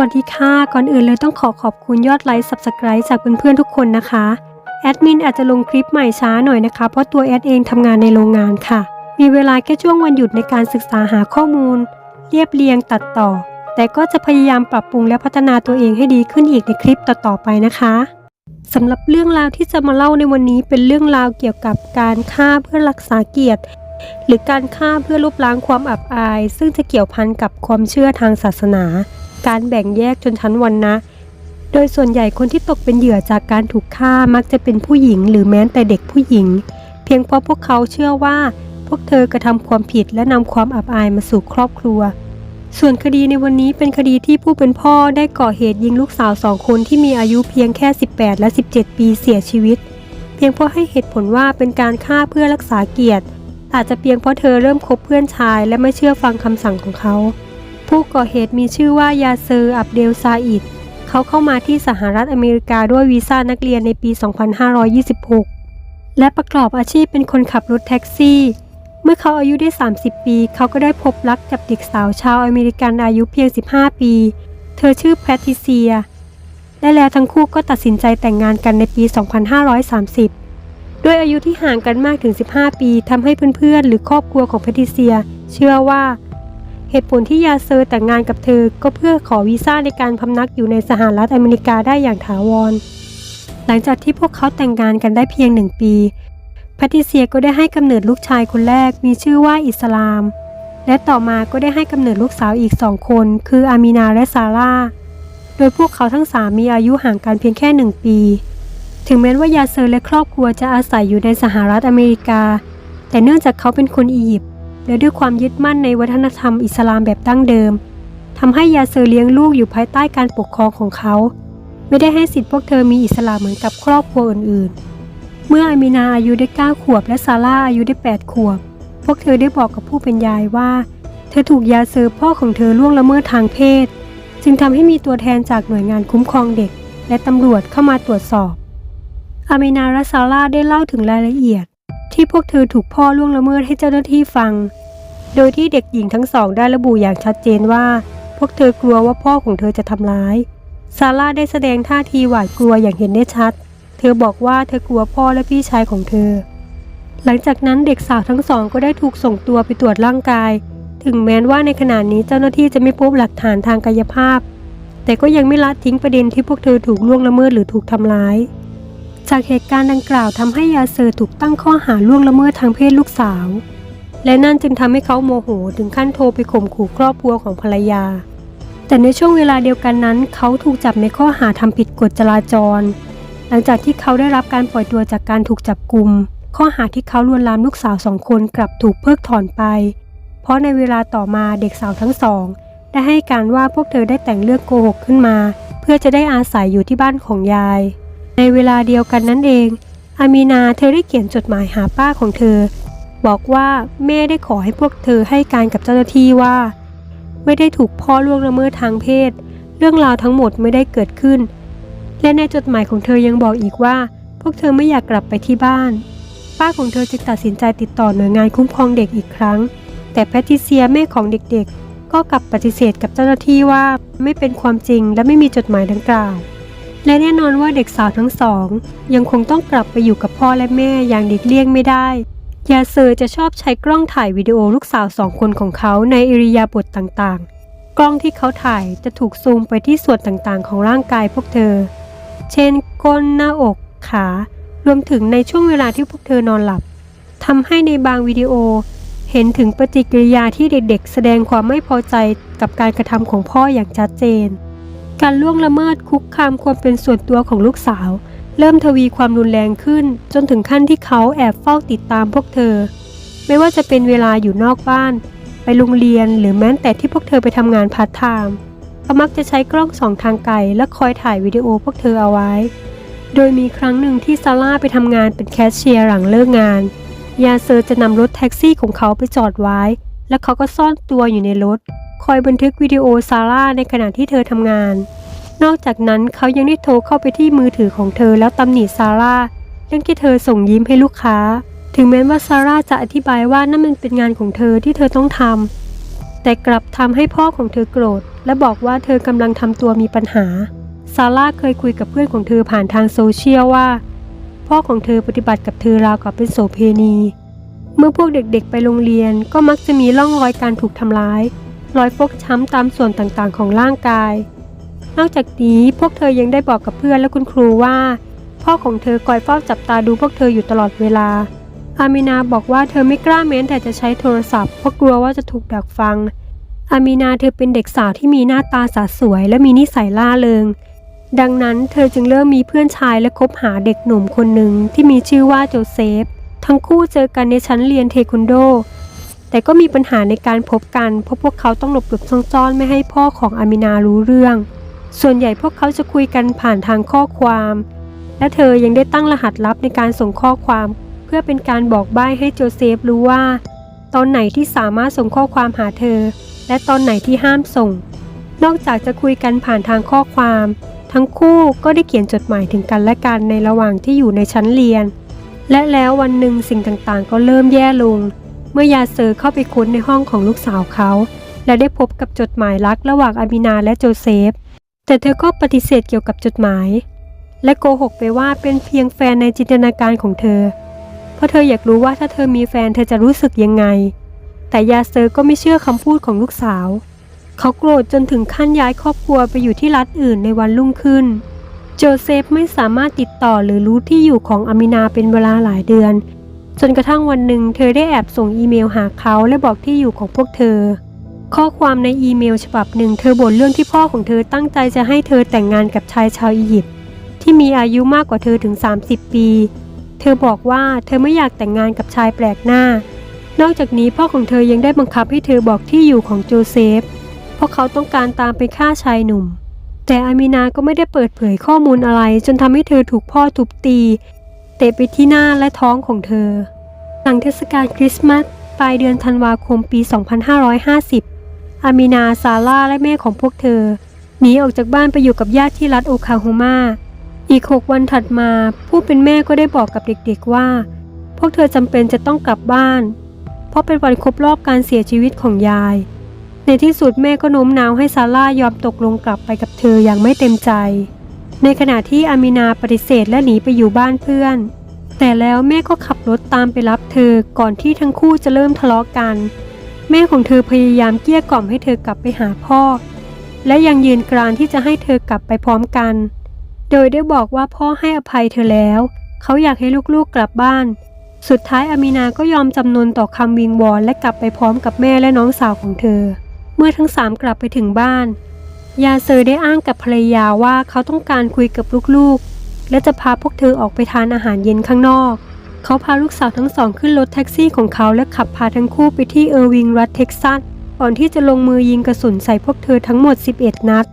วัสดีค่ะ ก่อนอื่นเลยต้องขอขอบคุณยอดไลค์ Subscribe จากเพื่อนๆทุกคนนะคะ แอดมินอาจจะลงคลิปใหม่ช้าหน่อยนะคะ เพราะตัวแอดเองทำงานในโรงงานค่ะ มีเวลาแค่ช่วงวันหยุดในการศึกษาหาข้อมูล เรียบเรียงตัดต่อ แต่ก็จะพยายามปรับปรุงและพัฒนาตัวเองให้ดีขึ้นอีกในคลิปต่อๆไปนะคะสำหรับเรื่องราวที่จะมาเล่าในวันนี้เป็นเรื่องราวเกี่ยวกับการฆ่าเพื่อรักษาเกียรติ หรือการฆ่าเพื่อลบล้างความอับอาย ซึ่งจะเกี่ยวพันกับความเชื่อทางศาสนา การแบ่งแยกชนชั้นวรรณะ โดยส่วนใหญ่คนที่ตกเป็นเหยื่อจากการถูกฆ่ามักจะเป็นผู้หญิงหรือแม้แต่เด็กผู้หญิง เพียงเพราะพวกเขาเชื่อว่า พวกเธอกระทำความผิดและนำความอับอายมาสู่ครอบครัว ส่วนคดีในวันนี้เป็นคดีที่ผู้เป็นพ่อได้ก่อเหตุยิงลูกสาวสองคนที่มีอายุเพียงแค่ 18 และ 17 ปีเสียชีวิต เพียงเพราะให้เหตุผลว่าเป็นการฆ่าเพื่อรักษาเกียรติอาจจะเพียงเพราะเธอเริ่มคบเพื่อนชายและไม่เชื่อฟังคำสั่งของเขา ผู้ก่อเหตุมีชื่อว่ายาเซอร์ อับเดลซาอิด เขาเข้ามาที่สหรัฐอเมริกาด้วยวีซ่านักเรียนในปี 2526 และประกอบอาชีพเป็นคนขับรถแท็กซี่ เมื่อเขาอายุได้ 30 ปี เขาก็ได้พบรักกับเด็กสาวชาวอเมริกันอายุเพียง 15 ปี เธอชื่อแพทริเซีย และแล้วทั้งคู่ก็ตัดสินใจแต่งงานกันในปี 2530ด้วยอายุที่ห่างกันมากถึง 15 ปีทำให้เพื่อนๆ หรือครอบครัวของแพทิเซีย เชื่อว่า เหตุผลที่ยาเซอร์แต่งงานกับเธอ ก็เพื่อขอวีซ่าในการพำนักอยู่ในสหรัฐอเมริกาได้อย่างถาวร หลังจากที่พวกเขาแต่งงานกันได้เพียงหนึ่งปีแพทิเซียก็ได้ให้กำเนิดลูกชายคนแรกมีชื่อว่าอิสลาม และต่อมาก็ได้ให้กำเนิดลูกสาวอีกสองคน คืออามีนาและซาร่า โดยพวกเขาทั้งสามมีอายุห่างกันเพียงแค่หนึ่งปี ถึงแม้ว่ายาเซอร์และครอบครัวจะอาศัยอยู่ในสหรัฐอเมริกา แต่เนื่องจากเขาเป็นคนอียิปต์ และด้วยความยึดมั่นในวัฒนธรรมอิสลามแบบดั้งเดิมทำให้ยาเซอร์เลี้ยงลูกอยู่ภายใต้การปกครองของเขา ไม่ได้ให้สิทธิพวกเธอมีอิสลามเหมือนกับครอบครัวอื่นๆ เมื่ออามีนาอายุได้ 9 ขวบ และซาร่าอายุได้ 8 ขวบ พวกเธอได้บอกกับผู้เป็นยายว่า เธอถูกยาเซอร์พ่อของเธอล่วงละเมิดทางเพศ จึงทำให้มีตัวแทนจากหน่วยงานคุ้มครองเด็ก และตำรวจเข้ามาตรวจสอบอามีนาและซาร่าได้เล่าถึงรายละเอียด ที่พวกเธอถูกพ่อล่วงละเมิดให้เจ้าหน้าที่ฟัง โดยที่เด็กหญิงทั้งสองได้ระบุอย่างชัดเจนว่า พวกเธอกลัวว่าพ่อของเธอจะทำร้าย ซาร่าได้แสดงท่าทีหวาดกลัวอย่างเห็นได้ชัด เธอบอกว่าเธอกลัวพ่อและพี่ชายของเธอ หลังจากนั้นเด็กสาวทั้งสองก็ได้ถูกส่งตัวไปตรวจร่างกาย ถึงแม้ว่าในขณะนี้เจ้าหน้าที่จะไม่พบหลักฐานทางกายภาพ แต่ก็ยังไม่ละทิ้งประเด็นที่พวกเธอถูกล่วงละเมิดหรือถูกทำร้าย จากเหตุการณ์ดังกล่าวทำให้ยาเซอร์ถูกตั้งข้อหาล่วงละเมิดทางเพศลูกสาว และนั่นจึงทำให้เขาโมโหถึงขั้นโทรไปข่มขู่ครอบครัวของภรรยา แต่ในช่วงเวลาเดียวกันนั้น เขาถูกจับในข้อหาทำผิดกฎจราจร หลังจากที่เขาได้รับการปล่อยตัวจากการถูกจับกุมข้อหาที่เขาลวนลามลูกสาวสองคนกลับถูกเพิกถอนไป เพราะในเวลาต่อมาเด็กสาวทั้งสอง ได้ให้การว่าพวกเธอได้แต่งเรื่องโกหกขึ้นมา เพื่อจะได้อาศัยอยู่ที่บ้านของยาย ในเวลาเดียวกันนั่นเอง อามีนาเธอได้เขียนจดหมายหาป้าของเธอ บอกว่าแม่ได้ขอให้พวกเธอให้การกับเจ้าหน้าที่ว่า ไม่ได้ถูกพ่อล่วงละเมิดทางเพศ เรื่องราวทั้งหมดไม่ได้เกิดขึ้น และในจดหมายของเธอยังบอกอีกว่า พวกเธอไม่อยากกลับไปที่บ้าน ป้าของเธอจึงตัดสินใจติดต่อหน่วยงานคุ้มครองเด็กอีกครั้ง แต่แพทริเซียแม่ของเด็กๆ ก็กลับปฏิเสธกับเจ้าหน้าที่ว่าไม่เป็นความจริงและไม่มีจดหมายดังกล่าว และแน่นอนว่าเด็กสาวทั้งสอง ยังคงต้องกลับไปอยู่กับพ่อและแม่อย่างเด็กเลี่ยงไม่ได้ ยาเซอร์จะชอบใช้กล้องถ่ายวิดีโอลูกสาวสองคนของเขาในอิริยาบถต่างๆ กล้องที่เขาถ่ายจะถูกซูมไปที่ส่วนต่างๆ ของร่างกายพวกเธอ เช่นก้นหน้าอก ขารวมถึงในช่วงเวลาที่พวกเธอนอนหลับทำให้ในบางวิดีโอ เห็นถึงปฏิกิริยาที่เด็กๆ แสดงความไม่พอใจกับการกระทำของพ่ออย่างชัดเจน การล่วงละเมิดคุกคามความเป็นส่วนตัวของลูกสาว เริ่มทวีความรุนแรงขึ้น จนถึงขั้นที่เขาแอบเฝ้าติดตามพวกเธอ ไม่ว่าจะเป็นเวลาอยู่นอกบ้าน ไปโรงเรียนหรือแม้แต่ที่พวกเธอไปทำงานพาร์ทไทม์เขามักจะใช้กล้องส่องทางไกลและคอยถ่ายวิดีโอพวกเธอเอาไว้ โดยมีครั้งหนึ่งที่ซาร่าไปทำงานเป็นแคชเชียร์หลังเลิกงาน ยาเซอร์จะนำรถแท็กซี่ของเขาไปจอดไว้ และเขาก็ซ่อนตัวอยู่ในรถ คอยบันทึกวิดีโอซาร่าในขณะที่เธอทำงาน นอกจากนั้นเขายังได้โทรเข้าไปที่มือถือของเธอแล้วตำหนิซาร่าเรื่องที่เธอส่งยิ้มให้ลูกค้า ถึงแม้ว่าซาร่าจะอธิบายว่านั่นมันเป็นงานของเธอที่เธอต้องทำแต่กลับทำให้พ่อของเธอโกรธ และบอกว่าเธอกำลังทำตัวมีปัญหาซาร่าเคยคุยกับเพื่อนของเธอผ่านทางโซเชียลว่า พ่อของเธอปฏิบัติกับเธอราวกับเป็นโสเพณี เมื่อพวกเด็กๆไปโรงเรียนก็มักจะมีร่องรอยการถูกทำร้าย รอยฟกช้ำตามส่วนต่างๆ ของร่างกาย นอกจากนี้พวกเธอยังได้บอกกับเพื่อนและคุณครูว่า พ่อของเธอคอยเฝ้าจับตาดูพวกเธออยู่ตลอดเวลา อามินาบอกว่าเธอไม่กล้าแม้แต่จะใช้โทรศัพท์เพราะกลัวว่าจะถูกดักฟัง อามินาเธอเป็นเด็กสาวที่มีหน้าตาสาสวย และมีนิสัยล่าเริง ดังนั้นเธอจึงเริ่มมีเพื่อนชายและคบหาเด็กหนุ่มคนหนึ่งที่มีชื่อว่าโจเซฟ ทั้งคู่เจอกันในชั้นเรียนเทควันโด แต่ก็มีปัญหาในการพบกันเพราะพวกเขาต้องหลบหลบซ่อนๆไม่ให้พ่อของอามินารู้เรื่อง ส่วนใหญ่พวกเขาจะคุยกันผ่านทางข้อความ และเธอยังได้ตั้งรหัสลับในการส่งข้อความ เพื่อเป็นการบอกใบ้ให้โจเซฟรู้ว่า ตอนไหนที่สามารถส่งข้อความหาเธอ และตอนไหนที่ห้ามส่ง นอกจากจะคุยกันผ่านทางข้อความ ทั้งคู่ก็ได้เขียนจดหมายถึงกันและกันในระหว่างที่อยู่ในชั้นเรียน และแล้ววันหนึ่งสิ่งต่างๆ ก็เริ่มแย่ลง เมื่อยาเซอร์เข้าไปค้นในห้องของลูกสาวเขา และได้พบกับจดหมายรักระหว่างอามินาและโจเซฟ แต่เธอก็ปฏิเสธเกี่ยวกับจดหมาย และโกหกไปว่าเป็นเพียงแฟนในจินตนาการของเธอ เพราะเธออยากรู้ว่าถ้าเธอมีแฟนเธอจะรู้สึกยังไง แต่ยาเซอร์ก็ไม่เชื่อคำพูดของลูกสาว เขาโกรธจนถึงขั้นย้ายครอบครัวไปอยู่ที่รัฐอื่นในวันรุ่งขึ้นโจเซฟไม่สามารถติดต่อหรือรู้ที่อยู่ของอามินาเป็นเวลาหลายเดือน จนกระทั่งวันหนึ่งเธอได้แอบส่งอีเมลหาเขาและบอกที่อยู่ของพวกเธอ ข้อความในอีเมลฉบับหนึ่งเธอบ่นเรื่องที่พ่อของเธอตั้งใจจะให้เธอแต่งงานกับชายชาวอียิปต์ที่มีอายุมากกว่าเธอถึง 30 ปี เธอบอกว่าเธอไม่อยากแต่งงานกับชายแปลกหน้า นอกจากนี้พ่อของเธอยังได้บังคับให้เธอบอกที่อยู่ของโจเซฟ เพราะเขาต้องการตามไปฆ่าชายหนุ่มแต่อามินาก็ไม่ได้เปิดเผยข้อมูลอะไร จนทำให้เธอถูกพ่อทุบตี เตะไปที่หน้าและท้องของเธอ หลังเทศกาลคริสต์มาสปลายเดือนธันวาคมปี 2550 อามินา ซาร่า และแม่ของพวกเธอ หนีออกจากบ้านไปอยู่กับญาติที่รัฐโอคลาโฮมา อีก6วันถัดมา ผู้เป็นแม่ก็ได้บอกกับเด็กๆว่า พวกเธอจำเป็นจะต้องกลับบ้าน เพราะเป็นวันครบรอบการเสียชีวิตของยาย ในที่สุดแม่ก็โน้มน้าวให้ซาร่ายอมตกลงกลับไปกับเธออย่างไม่เต็มใจ ในขณะที่อามินาปฏิเสธและหนีไปอยู่บ้านเพื่อน แต่แล้วแม่ก็ขับรถตามไปรับเธอก่อนที่ทั้งคู่จะเริ่มทะเลาะกัน แม่ของเธอพยายามเกลี้ยกล่อมให้เธอกลับไปหาพ่อ และยังยืนกรานที่จะให้เธอกลับไปพร้อมกัน โดยได้บอกว่าพ่อให้อภัยเธอแล้ว เขาอยากให้ลูกๆกลับบ้าน สุดท้ายอามินาก็ยอมจำนนต่อคำวิงวอนและกลับไปพร้อมกับแม่และน้องสาวของเธอ เมื่อทั้งสามกลับไปถึงบ้าน ยาเซอร์ได้อ้างกับภรรยาว่าเขาต้องการคุยกับลูกๆ และจะพาพวกเธอออกไปทานอาหารเย็นข้างนอก เขาพาลูกสาวทั้งสองขึ้นรถแท็กซี่ของเขาและขับพาทั้งคู่ไปที่เออร์วิงรัฐเท็กซัสก่อนที่จะลงมือยิงกระสุนใส่พวกเธอทั้งหมด 11 นัด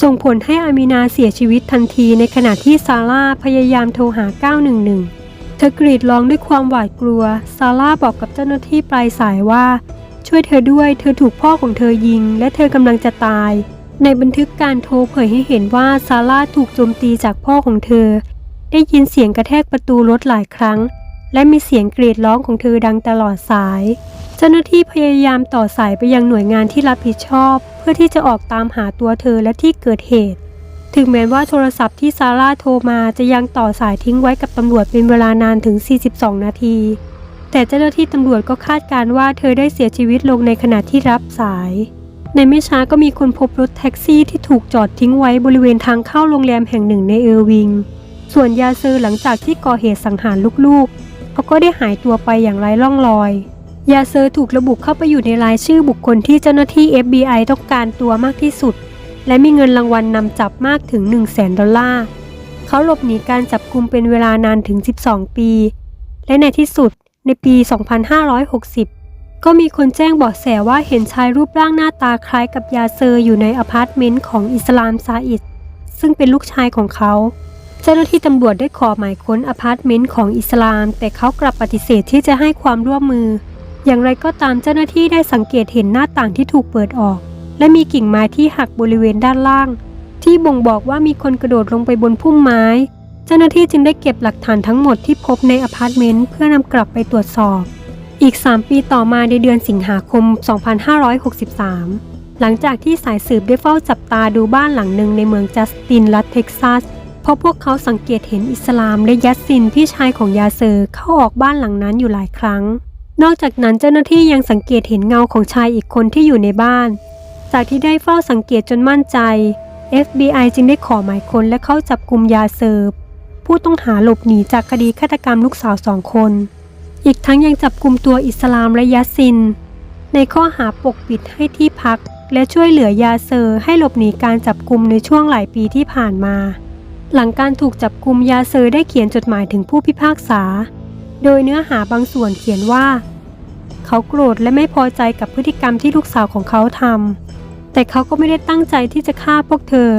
ส่งผลให้อามินาเสียชีวิตทันทีในขณะที่ซาร่าพยายามโทรหา 911 เธอกรีดร้องด้วยความหวาดกลัว ซาร่าบอกกับเจ้าหน้าที่ปลายสายว่า ช่วยเธอด้วย เธอถูกพ่อของเธอยิง และเธอกำลังจะตาย ในบันทึกการโทรเผยให้เห็นว่าซาร่าถูกโจมตีจากพ่อของเธอ ได้ยินเสียงกระแทกประตูรถหลายครั้ง และมีเสียงกรีดร้องของเธอดังตลอดสาย เจ้าหน้าที่พยายามต่อสายไปยังหน่วยงานที่รับผิดชอบ เพื่อที่จะออกตามหาตัวเธอและที่เกิดเหตุ ถึงแม้ว่าโทรศัพท์ที่ซาร่าโทรมาจะยังต่อสายทิ้งไว้กับตำรวจเป็นเวลานานถึง 42 นาที แต่เจ้าหน้าที่ตำรวจก็คาดการณ์ว่าเธอได้เสียชีวิตลงในขณะที่รับสาย ในไม่ช้าก็มีคนพบรถแท็กซี่ที่ถูกจอดทิ้งไว้บริเวณทางเข้าโรงแรมแห่งหนึ่งในเออร์วิง ส่วนยาเซอร์หลังจากที่ก่อเหตุสังหารลูกๆ เขาก็ได้หายตัวไปอย่างไร้ร่องรอย ยาเซอร์ถูกระบุเข้าไปอยู่ในรายชื่อบุคคลที่เจ้าหน้าที่ FBI ต้องการตัวมากที่สุด และมีเงินรางวัลนนำจับมากถึง 1 0 0 0 0แสนดอลลาร์ เขาหลบหนีการจับกุมเป็นเวลานานถึง 12 ปี และในที่สุดในปี 2560 ก็มีคนแจ้งเบาะแสว่าเห็นชายรูปร่างหน้าตาคล้ายกับยาเซอร์อยู่ในอพาร์ตเมนต์ของอิสลามซาอิดซึ่งเป็นลูกชายของเขา เจ้าหน้าที่ตำรวจได้ขอหมายค้นอพาร์ตเมนต์ของอิสลาม แต่เขากลับปฏิเสธที่จะให้ความร่วมมือ อย่างไรก็ตามเจ้าหน้าที่ได้สังเกตเห็นหน้าต่างที่ถูกเปิดออก และมีกิ่งไม้ที่หักบริเวณด้านล่าง ที่บ่งบอกว่ามีคนกระโดดลงไปบนพุ่มไม้ เจ้าหน้าที่จึงได้เก็บหลักฐานทั้งหมดที่พบในอพาร์ตเมนต์เพื่อนำกลับไปตรวจสอบ อีก 3 ปีต่อมาในเดือนสิงหาคม 2563 หลังจากที่สายสืบได้เฝ้าจับตาดูบ้านหลังหนึ่งในเมืองจัสตินรัฐเท็กซัส เพราะพวกเขาสังเกตเห็นอิสลามและยัสซินพี่ชายของยาเซอร์เข้าออกบ้านหลังนั้นอยู่หลายครั้ง นอกจากนั้นเจ้าหน้าที่ยังสังเกตเห็นเงาของชายอีกคนที่อยู่ในบ้าน จากที่ได้เฝ้าสังเกตจนมั่นใจ FBI จึงได้ขอหมายค้นและเข้าจับกลุ่มยาเซอร์ผู้ต้องหาหลบหนีจากคดีฆาตกรรมลูกสาวสองคน อีกทั้งยังจับกลุ่มตัวอิสลามและยัสซิน ในข้อหาปกปิดให้ที่พัก และช่วยเหลือยาเซอร์ให้หลบหนีการจับกลุ่มในช่วงหลายปีที่ผ่านมา หลังการถูกจับกลุ่มยาเซอร์ได้เขียนจดหมายถึงผู้พิพากษา โดยเนื้อหาบางส่วนเขียนว่า เขาโกรธและไม่พอใจกับพฤติกรรมที่ลูกสาวของเขาทำแต่เขาก็ไม่ได้ตั้งใจที่จะฆ่าพวกเธอ